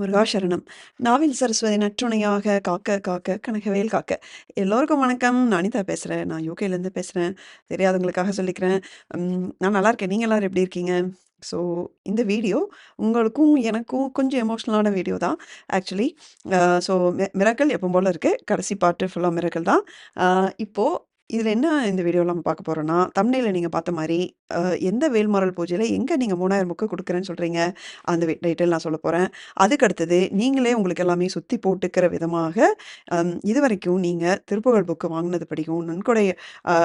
முருகாசரணம். நாவில் சரஸ்வதி நற்றுணையாக காக்க காக்க கனகவேல் காக்க. எல்லோருக்கும் வணக்கம். நான் அனிதா நான் யூகேலேருந்து பேசுகிறேன் தெரியாதவங்களுக்காக சொல்லிக்கிறேன். நான் நான் நல்லாருக்கேன். நீங்கள் எல்லோரும் எப்படி இருக்கீங்க? ஸோ இந்த வீடியோ உங்களுக்கும் எனக்கும் கொஞ்சம் எமோஷ்னலான வீடியோ தான் ஆக்சுவலி. ஸோ மிரக்கல் எப்போ போல் இருக்குது கடைசி பாட்டு ஃபுல்லாக மிரக்கல் தான். இப்போது இதில என்ன இந்த வீடியோல நம்ம பார்க்க போறோம்னா, தம்ப்நெயில்ல நீங்க பார்த்த மாரி, அ எந்த வேல்மாறல் பூஜையில எங்க நீங்க 3000 புக்கு குடுக்குறேன்னு சொல்றீங்க? அந்த வி டீட்டெயில் நான் சொல்லப் போறேன். அதுக்கு அடுத்தது நீங்களே உங்களுக்கு எல்லாமே சுத்தி போட்டுக்கிற விதமாக, அம் இதுவரைக்கும் நீங்க திருப்புகழ் புக்கு வாங்குனது படியும், நன்கொடை அ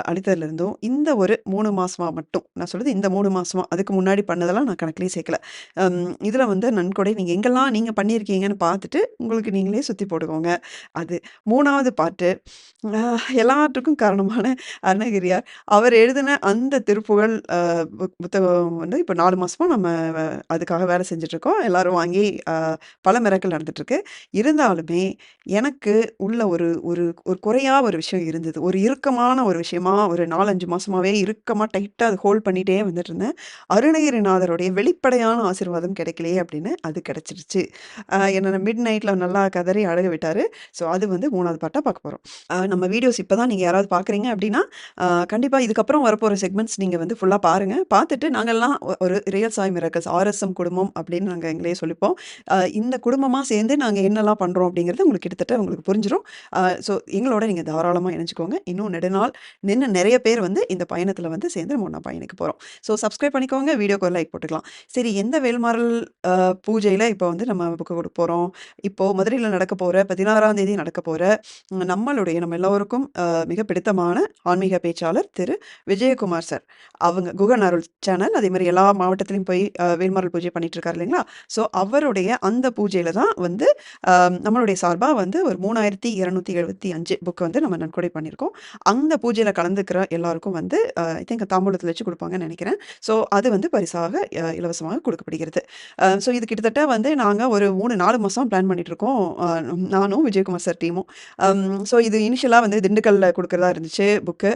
இந்த ஒரு 3 மாசமா மட்டும், நான் சொல்றது இந்த 3 மாசமா, அதுக்கு முன்னாடி பண்ணதெல்லாம் நான் கணக்கிலேயே சேர்க்கல. அம் இதில வந்து நன்கொடை நீங்க எங்கெல்லாம் நீங்க பண்ணியிருக்கீங்கன்னு பார்த்துட்டு, உங்களுக்கு நீங்களே சுத்தி போட்டுக்கோங்க. அது 3வது பார்ட்டு அ எல்லாத்துக்கும் பிரபலமான அருணகிரியார். அவர் எழுதின அந்த திருப்புகழ் புக் புத்தகம் வந்து இப்ப 4 மாசமா நம்ம வ அதுக்காக வேலை செஞ்சிட்ருக்கோம் எல்லாரும் வாங்கி பல மிராக்கிள் நடந்துட்டுருக்கு. இருந்தாலுமே எனக்கு உள்ள ஒரு ஒரு ஒரு குறையாக ஒரு விஷயம் இருந்தது. ஒரு இறுக்கமான ஒரு விஷயமா ஒரு நாலஞ்சு மாதமாகவே இறுக்கமாக டைட்டாக அது ஹோல்ட் பண்ணிகிட்டே வந்துட்டு இருந்தேன் அருணகிரிநாதருடைய வெளிப்படையான ஆசீர்வாதம் கிடைக்கலையே அப்படின்னு, அது கிடைச்சிருச்சு. என்னென்ன மிட் நைட்டில் நல்லா கதறி அழக விட்டார் ஸோ அது வந்து மூணாவது பாட்டாக பார்க்க போகிறோம் நம்ம வீடியோஸ் இப்போ தான் நீங்கள் யாராவது பார்க்குறீங்க அப்படின்னா, கண்டிப்பாக கண்டிப்பா இதுக்கப்புறம் வரப்போகிற செக்மெண்ட்ஸ் நீங்கள் வந்து ஃபுல்லா பாருங்க. பார்த்துட்டு நாங்கள்லாம் ஒரு ரியல் சாய் மிராக்கிள்ஸ் ஆர்எஸ்எம் குடும்பம் அப்படின்னு நாங்கள் எங்களையே சொல்லிப்போம். இந்த குடும்பமாக சேர்ந்து நாங்கள் என்னலாம் பண்ணுறோம் அப்படிங்கிறது உங்களுக்கு கிட்டத்தட்ட உங்களுக்கு புரிஞ்சிடும் ஸோ எங்களோட நீங்கள் தாராளமாக இணைஞ்சிக்கோங்க இன்னும் நெடுநாள் நின்று நிறைய பேர் வந்து இந்த பயணத்தில் வந்து சேர்ந்து நம்ம ஒண்ணா பயணிக்க போகிறோம் ஸோ சப்ஸ்கிரைப் பண்ணிக்கோங்க. வீடியோக்கு ஒரு லைக் போட்டுக்கலாம். சரி எந்த வேல்மாரல் பூஜையில் இப்போ வந்து நம்ம புக்கு கொடுக்க போகிறோம் இப்போ மதுரையில் நடக்க போகிற பதினாறாம் தேதி நடக்க போகிற நம்மளுடைய நம்ம எல்லோருக்கும் மிக பிடித்தமான ஆன்மீக பேச்சாளர் திரு விஜயகுமார் சார். அவங்க குகன் அருள் சேனல் அதே மாதிரி எல்லா மாவட்டத்திலையும் போய் அ பூஜை பண்ணிட்டு இருக்காரு இல்லைங்களா? ஸோ அவருடைய அந்த பூஜையில தான் வந்து நம்மளுடைய சார்பா வந்து ஒரு 3275 புக் வந்து நம்ம நன்கொடை பண்ணியிருக்கோம். அந்த பூஜையில கலந்துக்கிற எல்லாருக்கும் வந்து ஐ திங்க் தாம்பூலத்தில் வச்சு கொடுப்பாங்கன்னு நினைக்கிறேன் ஸோ அது வந்து பரிசாக இலவசமாக கொடுக்கப்படுகிறது. ஸோ இது கிட்டத்தட்ட வந்து நாங்க ஒரு மூணு நாலு மாதம் பிளான் பண்ணிட்டு இருக்கோம் நானும் விஜயகுமார் சார் டீமும். ஸோ இது இனிஷியலா வந்து திண்டுக்கல்ல கொடுக்குறதா இருந்துச்சு புக்கு.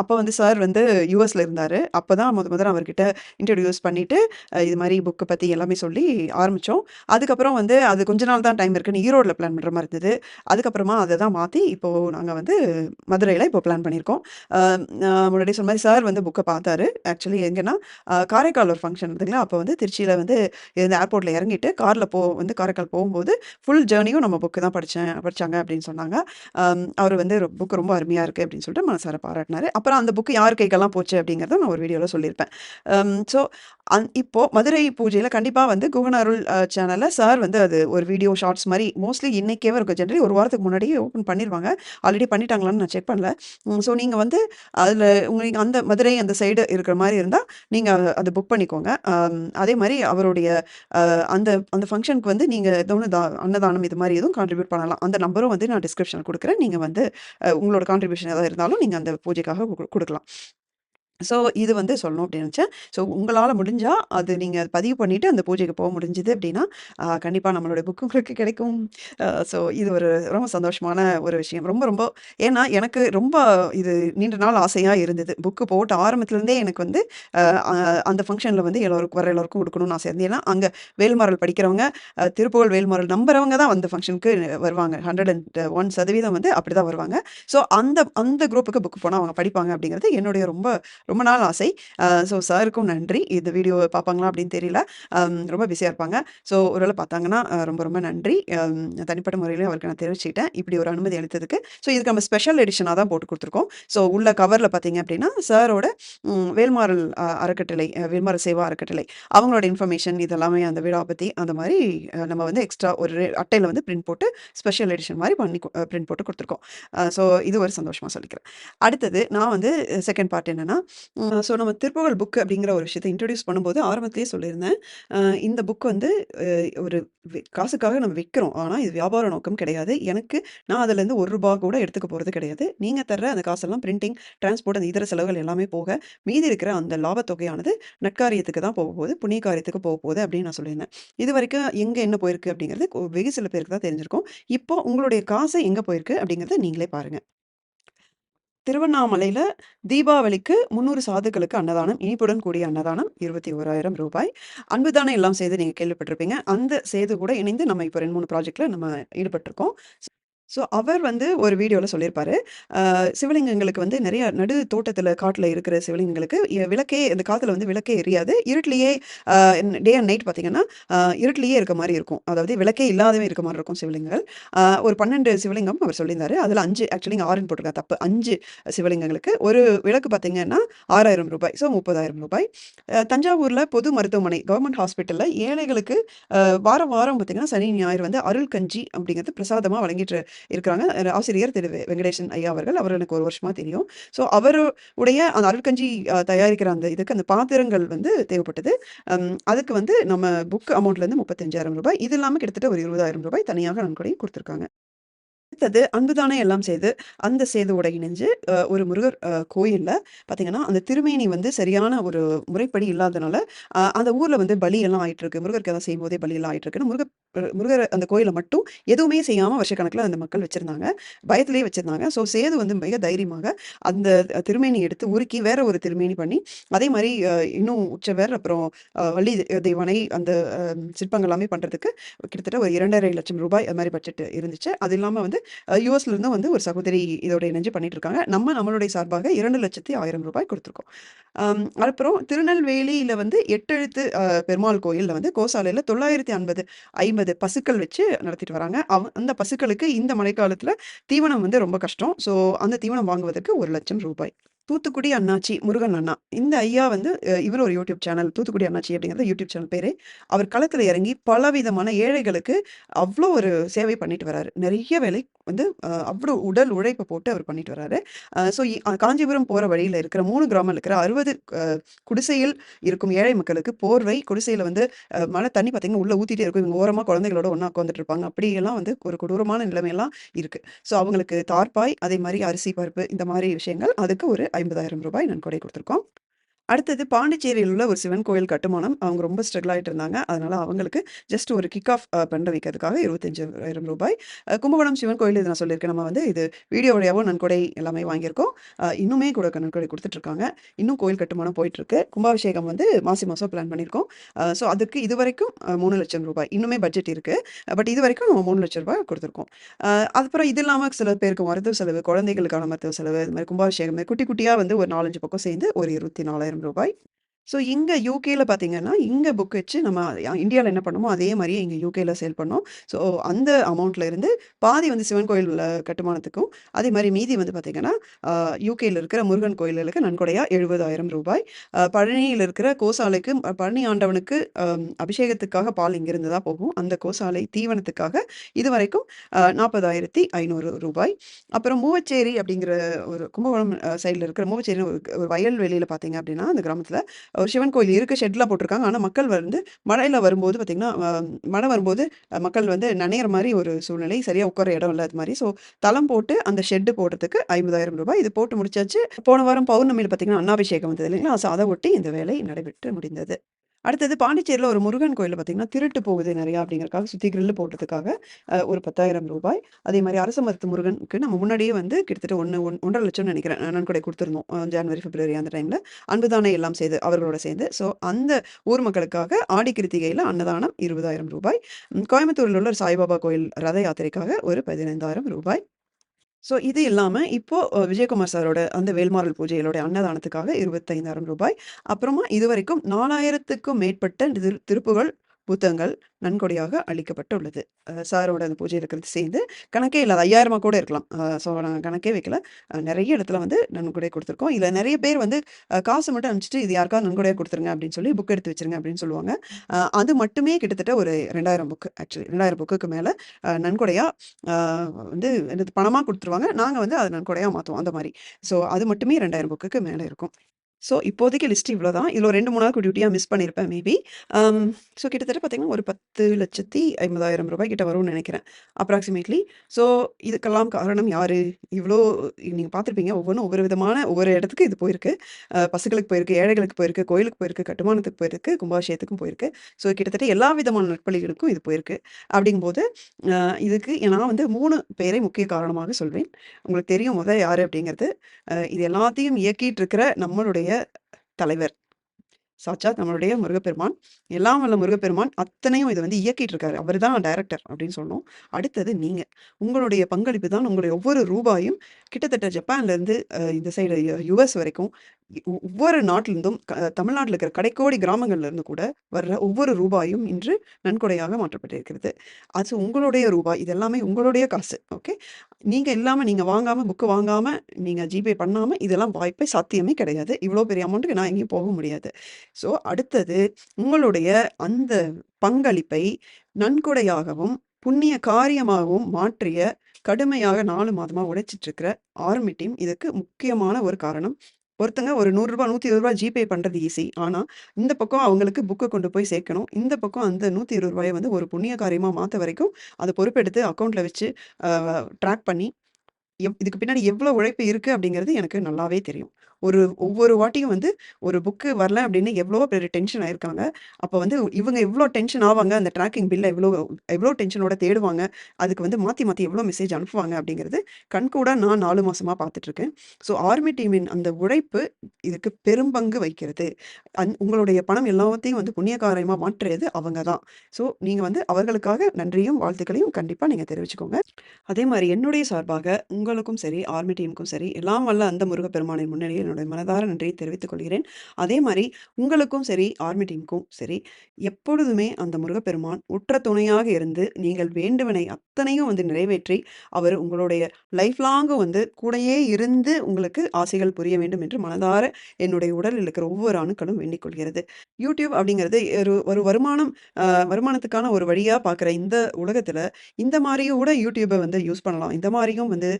அப்போ வந்து சார் வந்து யுஎஸ்ல இருந்தார் அப்போ தான் முத முதல்ல அவர்கிட்ட இன்ட்ரடியூஸ் பண்ணிட்டு, இது மாதிரி புக்கு பற்றி எல்லாமே சொல்லி ஆரம்பித்தோம் அதுக்கப்புறம் வந்து அது கொஞ்ச நாள் தான் டைம் இருக்குன்னு ஈரோடில் பிளான் பண்ணுற மாதிரி இருந்தது. அதுக்கப்புறமா அதை தான் மாற்றி இப்போது நாங்கள் வந்து மதுரையில் இப்போ பிளான் பண்ணியிருக்கோம். முன்னாடி முன்னாடியே சொன்ன மாதிரி சார் வந்து புக்கை பார்த்தாரு. ஆக்சுவலி எங்கன்னா, காரைக்கால் ஒரு ஃபங்க்ஷன் இருந்ததுங்களா, அப்போ வந்து திருச்சியில் வந்து இந்த ஏர்போர்ட்டில் இறங்கிட்டு காரில் போ வந்து காரைக்கால் போகும்போது, ஃபுல் ஜேர்னியும் நம்ம புக்கு தான் படித்தேன் படிச்சாங்க அப்படின்னு சொன்னாங்க. அவர் வந்து புக்கு ரொம்ப அருமையாக இருக்குது அப்படின்னு சொல்லிட்டு மனசார பாராட்டினார் அப்புறம் அந்த புக் யார் கைக்கெல்லாம் போச்சு அப்படிங்கிறத நான் ஒரு வீடியோவில் சொல்லியிருப்பேன். Um, ஸோ அந் இப்போது மதுரை பூஜையில் கண்டிப்பாக வந்து குகனருள் அருள் சார் வந்து அது ஒரு வீடியோ ஷார்ட்ஸ் மாதிரி மோஸ்ட்லி இன்றைக்கே இருக்கும். ஜென்ரலி ஒரு வாரத்துக்கு முன்னாடியே ஓப்பன் பண்ணிடுவாங்க ஆல்ரெடி பண்ணிட்டாங்களான்னு நான் செக் பண்ணல. ஸோ நீங்கள் வந்து அதில் உங்களுக்கு அந்த மதுரை அந்த சைடு இருக்கிற மாதிரி இருந்தால் நீங்கள் அதை புக் பண்ணிக்கோங்க. Um, அதே மாதிரி அவருடைய அந்த அந்த ஃபங்க்ஷனுக்கு வந்து நீங்கள் எதுவும் தா அன்னதானம் இது மாதிரி எதுவும் கான்ட்ரிபியூட் பண்ணலாம். அந்த நம்பரும் வந்து நான் டிஸ்கிரிப்ஷனில் கொடுக்குறேன் நீங்கள் வந்து உங்களோட கான்ட்ரிபியூஷன் எதாவது இருந்தாலும் நீங்க அந்த பூஜைக்காக கொடுக்கலாம். ஸோ இது வந்து சொல்லணும் அப்படின்னு நினச்சேன் ஸோ உங்களால் முடிஞ்சால் அது நீங்கள் பதிவு பண்ணிவிட்டு அந்த பூஜைக்கு போக முடிஞ்சுது அப்படின்னா, கண்டிப்பாக நம்மளுடைய புக்கு உங்களுக்கு கிடைக்கும். ஸோ இது ஒரு ரொம்ப சந்தோஷமான ஒரு விஷயம். ரொம்ப ரொம்ப ஏன்னா எனக்கு ரொம்ப இது நீண்ட நாள் ஆசையாக இருந்தது. புக்கு போட்டு ஆரம்பத்துலேருந்தே எனக்கு வந்து அந்த ஃபங்க்ஷனில் வந்து எல்லோருக்கும் வர எல்லோருக்கும் கொடுக்கணும்னு ஆசை இருந்தது. ஏன்னா அங்கே வேல்மரல் படிக்கிறவங்க, திருப்புகழ் வேல்மாறல் நம்புறவங்க தான் அந்த ஃபங்க்ஷனுக்கு வருவாங்க. 101% வந்து அப்படிதான் வருவாங்க. ஸோ அந்த அந்த குரூப்புக்கு புக் போனால் அவங்க படிப்பாங்க அப்படிங்கிறது என்னுடைய ரொம்ப ரொம்ப நாள் ஆசை. ஸோ சாருக்கும் நன்றி. இந்த வீடியோ பார்ப்பாங்களா அப்படின்னு தெரியல. ரொம்ப பிஸியாக இருப்பாங்க. ஸோ ஒருவேளை பார்த்தாங்கன்னா, ரொம்ப ரொம்ப நன்றி. தனிப்பட்ட முறையிலையும் அவருக்கு நான் தெரிவிச்சுக்கிட்டேன். இப்படி ஒரு அனுமதி அளித்ததுக்கு. ஸோ இதுக்கு நம்ம ஸ்பெஷல் எடிஷனாக தான் போட்டு கொடுத்துருக்கோம் ஸோ உள்ள கவரில் பார்த்தீங்க அப்படின்னா, சாரோட ம் வேல்மாறல் அறக்கட்டளை அ சேவா அறக்கட்டளை அவங்களோட இன்ஃபர்மேஷன் இதெல்லாமே அந்த விழா பற்றி அந்த மாதிரி நம்ம வந்து எக்ஸ்ட்ரா ஒரு அட்டையில் வந்து பிரிண்ட் போட்டு ஸ்பெஷல் எடிஷன் மாதிரி பண்ணி பிரிண்ட் போட்டு கொடுத்துருக்கோம் ஸோ இது ஒரு சந்தோஷமாக சொல்லிக்கிறேன். அடுத்தது நான் வந்து செகண்ட் பார்ட் என்னென்னா ஸோ நம்ம திருப்புகழ் புக் அப்படிங்கிற ஒரு விஷயத்த இன்ட்ரடியூஸ் பண்ணும்போது ஆரம்பத்திலே சொல்லியிருந்தேன். இந்த புக் வந்து ஒரு காசுக்காக நம்ம விற்கிறோம் ஆனால் இது வியாபார நோக்கம் கிடையாது. எனக்கு நான் அதுலேருந்து ஒரு ரூபா கூட எடுத்துக்க போகிறது கிடையாது. நீங்கள் தர்ற அந்த காசெல்லாம் பிரிண்டிங், டிரான்ஸ்போர்ட் அந்த இதர செலவுகள் எல்லாமே போக, மீதி இருக்கிற அந்த லாபத் தொகையானது தான் தான் போகுது புண்ணிய காரியத்துக்கு போக போகுது அப்படின்னு நான் சொல்லியிருந்தேன். இது வரைக்கும் எங்கே என்ன போயிருக்கு அப்படிங்கிறது வெகு சில பேருக்கு தான் தெரிஞ்சிருக்கும். இப்போ உங்களுடைய காசு எங்கே போயிருக்கு அப்படிங்கிறத நீங்களே பாருங்கள் திருவண்ணாமலையில் தீபாவளிக்கு 300 சாதுக்களுக்கு அன்னதானம், இனிப்புடன் கூடிய அன்னதானம் ரூ. 21,000 அன்புதானே எல்லாம் செய்து நீங்கள் கேள்விப்பட்டிருப்பீங்க. அந்த சேது கூட இணைந்து நம்ம இப்போ ரெண்டு மூணு ப்ராஜெக்டில் நம்ம ஈடுபட்டிருக்கோம். ஸோ அவர் வந்து ஒரு வீடியோவில் சொல்லியிருப்பாரு. சிவலிங்கங்களுக்கு வந்து நிறைய நடு தோட்டத்தில் காட்டில் இருக்கிற சிவலிங்கங்களுக்கு விளக்கே அந்த காற்றுல வந்து விளக்கே எரியாது. இருட்டிலேயே டே அண்ட் நைட் பார்த்தீங்கன்னா, அ இருட்டிலேயே இருக்க மாதிரி இருக்கும். அதாவது விளக்கே இல்லாதவே இருக்க மாதிரி இருக்கும் சிவலிங்கங்கள். ஒரு 12 சிவலிங்கம் அவர் சொல்லியிருந்தாரு. அதில் அஞ்சு ஆக்சுவலி இங்கே 6ன்னு போட்டிருக்காங்க தப்பு. அஞ்சு சிவலிங்கங்களுக்கு ஒரு விளக்கு பார்த்தீங்கன்னா ஆறாயிரம் ரூபாய் ஸோ முப்பதாயிரம் ரூபாய் தஞ்சாவூரில் பொது மருத்துவமனை கவர்மெண்ட் ஹாஸ்பிட்டலில் ஏழைகளுக்கு வாரம் வாரம் பார்த்தீங்கன்னா, சனி, ஞாயிறு வந்து அருள் கஞ்சி அப்படிங்கிறது பிரசாதமாக வழங்கிட்டு இருக்கிறாங்க. ஆசிரியர் திரு வெங்கடேசன் ஐயா அவர்கள். அவர் எனக்கு ஒரு வருஷமா தெரியும். ஸோ அவரு உடைய அந்த அருட்கஞ்சி தயாரிக்கிற அந்த இதுக்கு அந்த பாத்திரங்கள் வந்து தேவைப்பட்டது. அதுக்கு வந்து நம்ம புக் அமௌண்ட்லேருந்து முப்பத்தஞ்சாயிரம் ரூபாய் இது இல்லாமல் கிட்டத்தட்ட ஒரு இருபதாயிரம் ரூபாய் தனியாக நன்கொடையும் கொடுத்துருக்காங்க அடுத்தது அன்புதானே எல்லாம் செய்து அந்த சேதுவோட இணைஞ்சு ஒரு முருகர் கோயிலில் பார்த்தீங்கன்னா, அந்த திருமேனி வந்து சரியான ஒரு முறைப்படி இல்லாதனால, அந்த ஊரில் வந்து பலியெல்லாம் ஆயிட்டுருக்கு. முருகருக்கு ஏதாவது செய்யும்போதே பலியெல்லாம் ஆயிட்டுருக்குன்னு முருகர் முருகர் அந்த கோயிலை மட்டும் எதுவுமே செய்யாமல் வருஷக்கணக்கில் அந்த மக்கள் வச்சிருந்தாங்க. பயத்திலேயே வச்சிருந்தாங்க. ஸோ சேது வந்து மிக தைரியமாக அந்த திருமேனி எடுத்து உருக்கி வேற ஒரு திருமேனி பண்ணி, அதே மாதிரி இன்னும் இன்னும் உற்சவர் அப்புறம் வள்ளி தெய்வனை அந்த சிற்பங்கள் எல்லாமே பண்ணுறதுக்கு கிட்டத்தட்ட ஒரு இரண்டரை லட்சம் ரூபாய் அது மாதிரி பட்ஜெட் இருந்துச்சு. அது இல்லாமல் வந்து அ வந்து ஒரு சகோதரி இதோட இணைஞ்சு பண்ணிட்டு இருக்காங்க. நம்ம நம்மளுடைய சார்பாக இரண்டு லட்சத்தி ஆயிரம் ரூபாய் கொடுத்துருக்கோம் அப்புறம் திருநெல்வேலியில வந்து எட்டெழுத்து பெருமாள் கோயில்ல வந்து கோசாலையில 950 50 பசுக்கள் வச்சு நடத்திட்டு வராங்க. அவ் அந்த பசுக்களுக்கு இந்த மழைக்காலத்துல தீவனம் வந்து ரொம்ப கஷ்டம். ஸோ அந்த தீவனம் வாங்குவதற்கு ஒரு லட்சம் ரூபாய் தூத்துக்குடி அண்ணாச்சி முருகன் அண்ணா. இந்த ஐயா வந்து இவர் ஒரு யூடியூப் சேனல் தூத்துக்குடி அண்ணாச்சி அப்படிங்கிறது யூடியூப் சேனல் பேரு. அவர் களத்தில் இறங்கி பலவிதமான ஏழைகளுக்கு அவ்வளோ ஒரு சேவை பண்ணிட்டு வராரு. நிறைய வேலை வந்து அவ்வளோ உடல் உழைப்பை போட்டு அவர் பண்ணிட்டு வராரு. ஸோ காஞ்சிபுரம் போகிற வழியில் இருக்கிற மூணு கிராமம் இருக்கிற அறுபது குடிசையில் இருக்கும் ஏழை மக்களுக்கு போர்வை, குடிசையில் வந்து மழை தண்ணி பார்த்தீங்கன்னா, உள்ள ஊற்றிட்டே இருக்கும். இவங்க ஓரமாக குழந்தைகளோட ஒன்றா உட்காந்துட்டு இருப்பாங்க. அப்படியெல்லாம் வந்து ஒரு கொடூரமான நிலைமையெல்லாம் இருக்கு. ஸோ அவங்களுக்கு தார்ப்பாய், அதே மாதிரி அரிசி, பருப்பு இந்த மாதிரி விஷயங்கள். அதுக்கு ஒரு ஐம்பதாயிரம் ரூபாய் நன்கொடை கொடுத்துருக்கோம். அடுத்தது பாண்டிச்சேரியில் உள்ள ஒரு சிவன் கோயில் கட்டுமானம். அவங்க ரொம்ப ஸ்ட்ரகிள் ஆகிட்டு இருந்தாங்க. அதனால அவங்களுக்கு ஜஸ்ட் ஒரு கிக் ஆஃப் பண்ண வைக்கிறதுக்காக இருபத்தஞ்சாயிரம் ரூபாய் கும்பகோணம் சிவன் கோயில் இது நான் சொல்லியிருக்கேன். நம்ம வந்து இது வீடியோ வழியாகவும் நன்கொடை எல்லாமே வாங்கியிருக்கோம். இன்னுமே கூட நன்கொடை கொடுத்துட்ருக்காங்க இன்னும் கோயில் கட்டுமானம் போயிட்டுருக்கு. கும்பாபிஷேகம் வந்து மாசி மாசம் பிளான் பண்ணியிருக்கோம். ஸோ அதுக்கு இதுவரைக்கும் மூணு லட்சம் ரூபாய் இன்னுமே பட்ஜெட் இருக்கு. பட் இதுவரைக்கும் நம்ம மூணு லட்சம் ரூபாய் கொடுத்துருக்கோம் அதுக்கப்புறம் இது இல்லாமல் சில பேருக்கு மருத்துவ செலவு, குழந்தைகளுக்கான மருத்துவ செலவு, இது மாதிரி கும்பாபிஷேகம் குட்டி குட்டியாக வந்து ஒரு 4, 5 பக்கம் சேர்ந்து ஒரு இருபத்தி நாலாயிரம் single bite. ஸோ இங்க யூகேல பார்த்தீங்கன்னா, இங்க புக் வச்சு நம்ம இந்தியால என்ன பண்ணோமோ, அதே மாரியே இங்க யூகேல சேல் பண்ணோம். ஸோ அந்த அமௌண்ட்ல இருந்து பாதி வந்து சிவன் கோயில் கட்டுமானத்துக்கும், அதே மாரி மீதி வந்து பார்த்தீங்கன்னா, அ இருக்கிற முருகன் கோயில்களுக்கு நன்கொடையா ரூ. 70,000 அ பழனியில இருக்கிற கோசாலைக்கு பழனி ஆண்டவனுக்கு அ அபிஷேகத்துக்காக பால் இங்கிருந்து தான் போகும். அந்த கோசாலை தீவனத்துக்காக இதுவரைக்கும் அ ரூ. 40,500 அப்புறம் மூவச்சேரி அப்படிங்கிற ஒரு கும்பகோணம் சைடில் இருக்கிற மூவச்சேரின்னு ஒரு ஒரு வயல்வெளியில பார்த்தீங்க அப்படின்னா, அந்த கிராமத்தில சிவன் கோயில் இருக்க ஷெட்லாம் போட்டுருக்காங்க. ஆனால் மக்கள் வந்து மழையில வரும்போது பார்த்தீங்கன்னா, மழை வரும்போது மக்கள் வந்து நனையிற மாதிரி ஒரு சூழ்நிலை. சரியாக உட்கார இடம் இல்லாத மாதிரி ஸோ தளம் போட்டு அந்த ஷெட்டு போடுறதுக்கு ஐம்பதாயிரம் ரூபாய் இது போட்டு முடிச்சாச்சு. போன வாரம் பௌர்ணமியில் பார்த்தீங்கன்னா, அன்னாபிஷேகம் வந்தது இல்லைங்களா? ஸோ அதை ஒட்டி இந்த வேலை நடைபெற்று முடிந்தது. அடுத்தது பாண்டிச்சேரியில் ஒரு முருகன் கோயிலில் பார்த்தீங்கன்னா, திருட்டு போகுது நிறையா அப்படிங்கிறதுக்காக சுற்றி கிரில் போட்டதுக்காக ஒரு பத்தாயிரம் ரூபாய். அதே மாதிரி அரச மருத்து முருகனுக்கு நம்ம முன்னாடியே வந்து கிட்டத்தட்ட ஒன்று ஒன் ஒன்றரை லட்சம்னு நினைக்கிறேன். நன்கொடை கொடுத்துருந்தோம். ஜனவரி, பிப்ரவரி அந்த டைமில் அன்புதானே எல்லாம் செய்து அவர்களோட சேர்ந்து. ஸோ அந்த ஊர் மக்களுக்காக ஆடி கிருத்திகையில் அன்னதானம் இருபதாயிரம் ரூபாய். கோயம்புத்தூரில் உள்ள சாய்பாபா கோயில் ரத யாத்திரைக்காக ஒரு பதினைந்தாயிரம் ரூபாய். ஸோ இது இல்லாமல் இப்போது விஜயகுமார் சாரோட அந்த வேல்மாறல் பூஜைகளோட அன்னதானத்துக்காக இருபத்தைந்தாயிரம் ரூபாய். அப்புறமா இதுவரைக்கும் 4,000த்துக்கும் மேற்பட்ட திரு திருப்புகள் புத்தகங்கள் நன்கொடையாக அளிக்கப்பட்டுள்ளது. சாரோட அந்த பூஜை இருக்கிறது சேர்ந்து கணக்கே இல்லாத ஐயாயிரமா கூட இருக்கலாம். ஸோ நாங்கள் கணக்கே வைக்கல. நிறைய இடத்துல வந்து நன்கொடை கொடுத்துருக்கோம் இதில் நிறைய பேர் வந்து காசு மட்டும் அனுப்பிச்சிட்டு இது யாருக்காவது நன்கொடையாக கொடுத்துருங்க அப்படின்னு சொல்லி புக் எடுத்து வச்சிருங்க அப்படின்னு சொல்லுவாங்க. அது மட்டுமே கிட்டத்தட்ட ஒரு ரெண்டாயிரம் புக்கு ஆக்சுவலி 2,000 புக்குக்கு மேலே நன்கொடையாக வந்து என்னது பணமாக கொடுத்துருவாங்க நாங்கள் வந்து அதை நன்கொடையாக மாற்றுவோம் அந்த மாதிரி ஸோ அது மட்டுமே 2,000 புக்குக்கு மேலே இருக்கும். ஸோ இப்போதைக்கு லிஸ்ட் இவ்வளோ தான் ஒரு 2, 3 நாள் மிஸ் பண்ணியிருப்பேன் மேபி. ஸோ கிட்டத்தட்ட பார்த்தீங்கன்னா, ஒரு பத்து லட்சத்தி ஐம்பதாயிரம் ரூபாய் கிட்ட வரும்னு நினைக்கிறேன் அப்ராக்ஸிமேட்லி. ஸோ இதுக்கெல்லாம் காரணம் யார் இவ்வளோ நீங்கள் பார்த்துருப்பீங்க. ஒவ்வொன்றும் ஒவ்வொரு விதமான ஒவ்வொரு இடத்துக்கு இது போயிருக்கு. பசுகளுக்கு போயிருக்கு, ஏழைகளுக்கு போயிருக்கு, கோயிலுக்கு போயிருக்கு, கட்டுமானத்துக்கு போயிருக்கு, கும்பாஷயத்துக்கும் போயிருக்கு. ஸோ கிட்டத்தட்ட எல்லா விதமான நற்பலிகளுக்கும் இது போயிருக்கு. அப்படிங்கும்போது, இதுக்கு நான் வந்து மூணு பேரை முக்கிய காரணமாக சொல்வேன். உங்களுக்கு தெரியும் முத யார் அப்படிங்கிறது. இது எல்லாத்தையும் இயக்கிட்டு இருக்கிற நம்மளுடைய தலைவர். சாட்சாத் நம்மளுடைய முருகப்பெருமான். எல்லாம் வல்ல முருகப்பெருமான் அத்தனையும் இதை வந்து இயக்கிட்டு இருக்காரு. அவர் தான் டைரக்டர் அப்படின்னு சொன்னோம் அடுத்தது நீங்க. உங்களுடைய பங்களிப்பு தான் உங்களுடைய ஒவ்வொரு ரூபாயும் கிட்டத்தட்ட ஜப்பான்லேருந்து இந்த சைடு யுஎஸ் வரைக்கும் ஒவ்வொரு நாட்டிலிருந்தும் தமிழ்நாட்டில் இருக்கிற கடைக்கோடி கிராமங்கள்ல இருந்து கூட வர்ற ஒவ்வொரு ரூபாயும் இன்று நன்கொடையாக மாற்றப்பட்டிருக்கிறது. அது உங்களுடைய ரூபாய். இது எல்லாமே உங்களுடைய காசு. ஓகே. நீங்க இல்லாம நீங்க வாங்காம, புக்கு வாங்காம, நீங்க ஜிபே பண்ணாம இதெல்லாம் வாய்ப்பே சாத்தியமே கிடையாது. இவ்வளோ பெரிய அமௌண்ட்டுக்கு நான் எங்கேயும் போக முடியாது. ஸோ அடுத்தது உங்களுடைய அந்த பங்களிப்பை நன்கொடையாகவும், புண்ணிய காரியமாகவும் மாற்றிய கடுமையாக நாலு மாதமாக உழைச்சிட்டு இருக்கிற ஆர்மி டீம் இதுக்கு முக்கியமான ஒரு காரணம். ஒருத்தங்க ஒரு நூறுரூபா நூற்றி இருபது ரூபா ஜிபே பண்ணுறது ஈஸி. ஆனால் இந்த பக்கம் அவங்களுக்கு புக்கு கொண்டு போய் சேர்க்கணும். இந்த பக்கம் அந்த நூற்றி இருபது ரூபாயை வந்து ஒரு புண்ணிய காரியமாக மாற்ற வரைக்கும் அதை பொறுப்பெடுத்து அக்கௌண்ட்டில் வச்சு ட்ராக் பண்ணி எவ் இதுக்கு பின்னாடி எவ்வளோ உழைப்பு இருக்குது அப்படிங்கிறது எனக்கு நல்லாவே தெரியும். ஒரு ஒவ்வொரு வாட்டியும் வந்து ஒரு புக்கு வரல அப்படின்னு எவ்வளோ பேர் டென்ஷன் ஆயிருக்காங்க. அப்போ வந்து இவங்க எவ்வளோ டென்ஷன் ஆவாங்க. அந்த ட்ராக்கிங் பில்ல எவ்வளோ எவ்வளோ டென்ஷனோட தேடுவாங்க. அதுக்கு வந்து மாற்றி மாற்றி எவ்வளோ மெசேஜ் அனுப்புவாங்க அப்படிங்கிறது கண்கூட நான் நாலு மாசமா பார்த்துட்டுருக்கேன். ஸோ ஆர்மி டீமின் அந்த உழைப்பு இதுக்கு பெரும்பங்கு வகிக்கிறது. அந் உங்களுடைய பணம் எல்லாத்தையும் வந்து புண்ணிய காரியமாக மாற்றுறது அவங்க தான். ஸோ நீங்கள் வந்து அவர்களுக்காக நன்றியும், வாழ்த்துக்களையும் கண்டிப்பாக நீங்கள் தெரிவிச்சுக்கோங்க. அதே மாதிரி என்னுடைய சார்பாக உங்களுக்கும் சரி, ஆர்மி டீமுக்கும் சரி, எல்லாம் வல்ல அந்த முருகப்பெருமானின் முன்னிலையில் என்னுடைய மனதார நன்றியை தெரிவித்துக் கொள்கிறேன். அதே மாதிரி உங்களுக்கும் சரி, ஆர்மி டீமுக்கும் சரி, எப்பொழுதுமே அந்த முருகப்பெருமான் உற்ற துணையாக இருந்து நீங்கள் வேண்டுவனை அத்தனையும் வந்து நிறைவேற்றி, அவர் உங்களுடைய லைஃப் லாங்கும் வந்து கூடயே இருந்து உங்களுக்கு ஆசைகள் புரிய வேண்டும் என்று மனதார என்னுடைய உடலில் இருக்கிற ஒவ்வொரு அணுக்களும் வேண்டிக் கொள்கிறது. யூடியூப் அப்படிங்கிறது ஒரு ஒரு வருமானம் வருமானத்துக்கான ஒரு வழியாக பார்க்குற இந்த உலகத்தில் இந்த மாதிரியும் கூட யூடியூப்பை வந்து யூஸ் பண்ணலாம். இந்த மாதிரியும் வந்து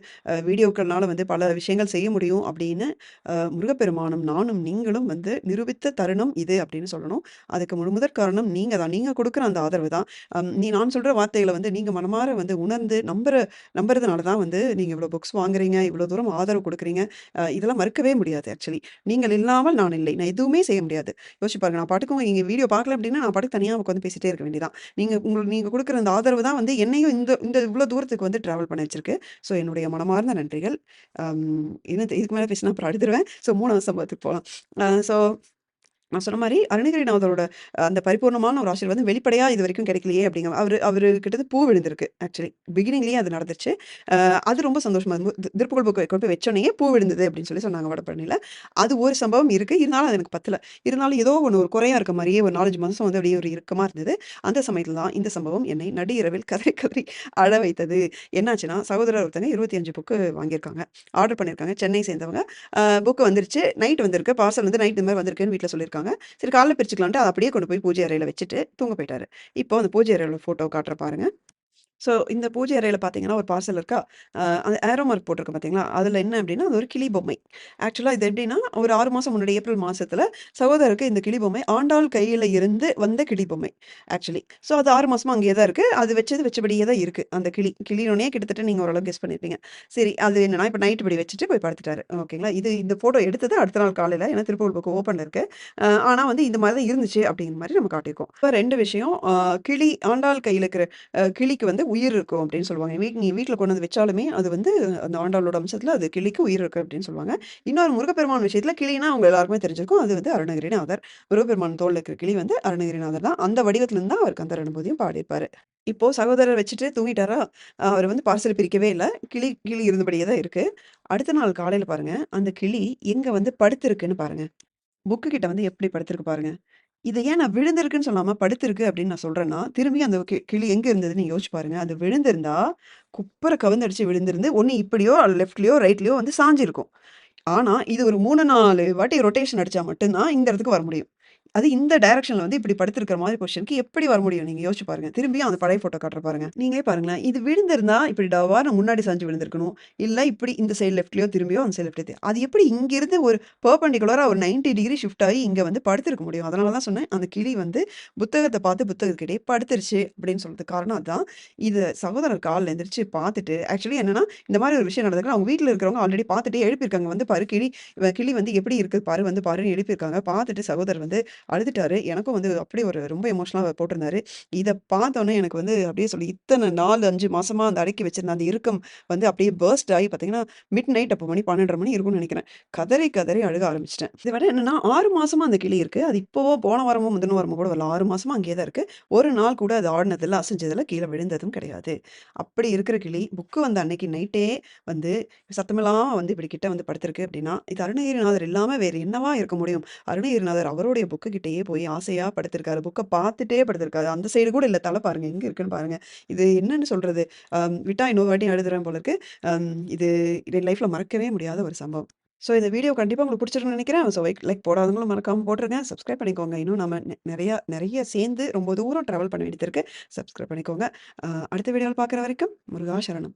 வீடியோக்கள்னால வந்து பல விஷயங்கள் செய்ய முடியும் அப்படின்னு முருகப்பெருமானும், நானும், நீங்களும் வந்து நிரூபித்த தருணம் இது அப்படின்னு சொல்லணும். அதுக்கு முழு முதற் காரணம் நீங்க தான். நீங்க கொடுக்குற அந்த ஆதரவு தான். நீ நான் சொல்ற வார்த்தைகளை வந்து நீங்க மனமார வந்து உணர்ந்து நம்புற நம்புறதுனால தான் வந்து நீங்க இவ்வளோ புக்ஸ் வாங்குறீங்க, இவ்வளோ தூரம் ஆதரவு கொடுக்குறீங்க இதெல்லாம் மறுக்கவே முடியாது ஆக்சுவலி. நீங்கள் இல்லாமல் நான் இல்லை. நான் எதுவுமே செய்ய முடியாது. யோசிச்சு பாருங்க. நான் பாட்டுக்கும் இங்கே வீடியோ பார்க்கல அப்படின்னா, நான் பாட்டுக்கு தனியாக உட்காந்து பேசிட்டே இருக்க வேண்டியதான் நீங்கள் நீங்க நீங்கள் நீங்க அந்த ஆதரவு தான் வந்து என்னையும் இந்த இந்த இவ்வளோ தூரத்துக்கு வந்து டிராவல் பண்ண வச்சிருக்கு. ஸோ என்னுடைய மனமார்ந்த நன்றிகள். அம் இன்னும் இதுக்கு மேலே பேசினா அப்புறம் அடுத்துருவேன் ஸோ மூணாவது சம்பவத்துக்கு போகலாம் ஸோ நான் சொன்ன மாதிரி அருணகிரிநாதரோட அந்த பரிபூர்ணமான ஒரு ஆசீர்வாதம் வெளிப்படையா இதுவரைக்கும் கிடைக்கலையே அப்படிங்கிற அவர் அவரு கிட்டது பூ விழுந்திருக்கு ஆக்சுவலி. பிகினிங்லேயே அது நடந்துச்சு அது ரொம்ப சந்தோஷமா இருந்தது. திருப்புகள் திருப்புகழ் கொண்டு போய் பூ விழுந்தது அப்படின்னு சொல்லி சொன்னாங்க வடபழனியில. அது ஒரு சம்பவம் இருக்கு. இருந்தாலும் அது எனக்கு பத்தல. இருந்தாலும் ஏதோ ஒன்று ஒரு குறையா இருக்க மாதிரியே ஒரு நாலஞ்சு மாதம் வந்து அப்படியே ஒரு இறுக்கமா இருந்தது. அந்த சமயத்தில் தான் இந்த சம்பவம் என்னை நடு இரவில் கதறி கதறி அழ வைத்தது. என்னாச்சுன்னா, சகோதரர் ஒருத்தங்க 25 புக்கு வாங்கியிருக்காங்க. ஆர்டர் பண்ணியிருக்காங்க. சென்னை சேர்ந்தவங்க. புக்கு வந்துருச்சு. நைட் வந்திருக்கு. பார்சல் வந்து நைட் இந்த மாதிரி வந்திருக்குன்னு வீட்டில் சொல்லியிருக்காங்க. சரி காலைல பிரிச்சுக்கலான்ட்டு அதை அப்படியே கொண்டு போய் பூஜை அறையில் வச்சுட்டு தூங்க போயிட்டாரு. இப்போ அந்த பூஜை அறையில் ஃபோட்டோ காட்டுறேன் பாருங்க. ஸோ இந்த பூஜை அறையில் பார்த்தீங்கன்னா, ஒரு பார்சல் இருக்கா? அந்த ஏரோ மார்க் போட்டிருக்கு பார்த்தீங்களா? அதில் என்ன அப்படின்னா, அது ஒரு கிளி பொம்மை. ஆக்சுவலாக இது எப்படின்னா, ஒரு ஆறு மாதம் முன்னாடி ஏப்ரல் மாதத்தில் சகோதரருக்கு இந்த கிளி பொம்மை ஆண்டாள் கையில் இருந்து வந்த கிளி பொம்மை ஆக்சுவலி. ஸோ அது ஆறு மாதமாக அங்கேயே தான் இருக்குது அது வச்சது வச்சபடியே தான் இருக்குது அந்த கிளி. கிளினோனே கிட்டத்தட்ட நீங்கள் ஓரளவு கெஸ் பண்ணியிருப்பீங்க. சரி அது என்னன்னா, இப்போ நைட் இப்படி வச்சுட்டு போய் படுத்துட்டாரு. ஓகேங்களா? இது இந்த ஃபோட்டோ எடுத்தது அடுத்த நாள் காலையில் ஏன்னா திருப்பூர் புக் ஓப்பன் இருக்கு. ஆனால் வந்து இந்த மாதிரி தான் இருந்துச்சு அப்படிங்கிற மாதிரி நம்ம காட்டியிருக்கோம். இப்போ ரெண்டு விஷயம். கிளி ஆண்டாள் கையில் இருக்கிற கிளிக்கு வந்து உயிர் இருக்கும் அப்படின்னு சொல்லுவாங்க. வீ வீட்டில் கொண்டு வந்து வச்சாலுமே அது வந்து அந்த ஆண்டாளோட அம்சத்தில் அது கிளிக்கு உயிர் இருக்கு அப்படின்னு சொல்லுவாங்க. இன்னொரு முருகப்பெருமான் விஷயத்தில் கிளினா அவங்க எல்லாருக்குமே தெரிஞ்சிருக்கும். அது வந்து அருணகிரிநாதர். முருகப்பெருமான் தோல் இருக்கிற கிளி வந்து அருணகிரிநாதர் தான். அந்த வடிவத்துலேருந்து தான் அவர் அந்த அனுபூதியும் பாடியிருப்பாரு. இப்போ சகோதரர் வச்சுட்டு தூங்கிட்டாரா? அவர் வந்து பார்சல் பிரிக்கவே இல்லை கிளி கிளி இருந்தபடியே தான் இருக்கு. அடுத்த நாள் காலையில பாருங்க, அந்த கிளி எங்க வந்து படுத்திருக்குன்னு பாருங்க. புக்கு கிட்ட வந்து எப்படி படுத்திருக்கு பாருங்க. இது ஏன் நான் விழுந்திருக்குன்னு சொல்லாம படுத்திருக்கு அப்படின்னு நான் சொல்றேன்னா, திரும்பி அந்த கி கிளி எங்க இருந்ததுன்னு யோசிச்சு பாருங்க. அது விழுந்திருந்தா, குப்பரை கவுந்தடிச்சு விழுந்திருந்து, ஒண்ணு இப்படியோ, லெஃப்ட்லயோ, ரைட்லயோ வந்து சாஞ்சிருக்கும். ஆனா, இது ஒரு 3, 4 வாட்டி ரொட்டேஷன் அடிச்சா மட்டும்தான் இந்த இடத்துக்கு வர முடியும். அது இந்த டைரக்ஷன்ல வந்து இப்படி படுத்திருக்கிற மாதிரி பொசிஷனுக்கு எப்படி வர முடியும்? நீங்க யோசிச்சு பாருங்க. திரும்பியும் அந்த பழைய ஃபோட்டோ காட்டுற பாருங்க. நீங்களே பாருங்களேன். இது விழுந்திருந்தா இப்படி டபார்னு முன்னாடி சாஞ்சு விழுந்திருக்கணும். இல்ல இப்படி இந்த சைடு லெஃப்ட்லயோ திரும்பியோ அந்த சைடு லெஃப்ட்லயோ அது எப்படி இங்கிருந்து ஒரு பர்பண்டிகுலரா ஒரு 90 டிகிரி ஷிஃப்ட் ஆகி இங்க வந்து படுத்திருக்க முடியும்? அதனால தான் சொன்னேன். அந்த கிளி வந்து புத்தகத்தை பார்த்து புத்தகத்துக்கிட்டயே படுத்துருச்சு அப்படின்னு சொல்றது காரணம் அதான். இது சகோதரர் காலில் எந்திரிச்சு பார்த்துட்டு ஆக்சுவலி என்னன்னா, இந்த மாதிரி ஒரு விஷயம் நடந்திருக்கு. அவங்க வீட்டில் இருக்கிறவங்க ஆல்ரெடி பார்த்துட்டு எழுப்பியிருக்காங்க. வந்து பாரு கிளி கிளி வந்து எப்படி இருக்கு பாரு, வந்து பாருன்னு எழுப்பியிருக்காங்க. பார்த்துட்டு சகோதரர் வந்து அழுதுட்டாரு. எனக்கும் வந்து அப்படியே ஒரு ரொம்ப எமோஷனலாக போட்டிருந்தாரு. இதை பார்த்தோன்னே எனக்கு வந்து அப்படியே சொல்லி இத்தனை நாலு அஞ்சு மாசமா அந்த அடக்கி வச்சிருந்த அந்த இறுக்கம் வந்து அப்படியே பர்ஸ்ட் ஆகி பார்த்தீங்கன்னா, மிட் நைட் அப்போ மணி 12:30 மணி இருக்கும்னு நினைக்கிறேன் கதறி கதறி அழுக ஆரம்பிச்சிட்டேன் இது விட என்னன்னா ஆறு மாசமா அந்த கிளி இருக்கு. அது இப்போவோ போன வாரமோ, முந்தின வாரமோ கூட வரல. ஆறு மாசமா அங்கேயே தான் இருக்கு. ஒரு நாள் கூட அது ஆடினதில் அசைஞ்சதில் கீழே விழுந்ததும் கிடையாது. அப்படி இருக்கிற கிளி புக்கு வந்த அன்னைக்கு நைட்டே வந்து சத்தமில்லாம வந்து இப்படி கிட்ட வந்து படுத்திருக்கு அப்படின்னா, இது அருணகிரிநாதர் இல்லாமல் வேறு என்னவா இருக்க முடியும்? அருணகிரிநாதர் அவருடைய புக்கு கிட்டயே போய் ஆசையா படுத்திருக்காரு. புக்க பார்த்துட்டே படுத்திருக்காரு. அந்த சைடு கூட இல்ல. தல பாருங்க எங்க இருக்குன்னு பாருங்க. இது என்னன்னு சொல்றது? விட்டா இன்னொரு வாட்டி அழுதுருவேன் போல இருக்கு. இது என் லைஃப்ல மறக்கவே முடியாத ஒரு சம்பவம். ஸோ இந்த வீடியோ கண்டிப்பா உங்களுக்கு பிடிச்சிருக்கும்னு நெனைக்கிறேன். ஸோ லைக் லைக் போடாதவங்களும் மறக்காம போட்டுருங்க. சப்ஸ்கிரைப் பண்ணிக்கோங்க. இன்னும் நம்ம நெறைய நெறைய சேர்ந்து ரொம்ப தூரம் டிராவல் பண்ண வேண்டியது இருக்கு. சப்ஸ்கிரைப் பண்ணிக்கோங்க. அடுத்த வீடியோல பார்க்குற வரைக்கும் முருகா சரணம்.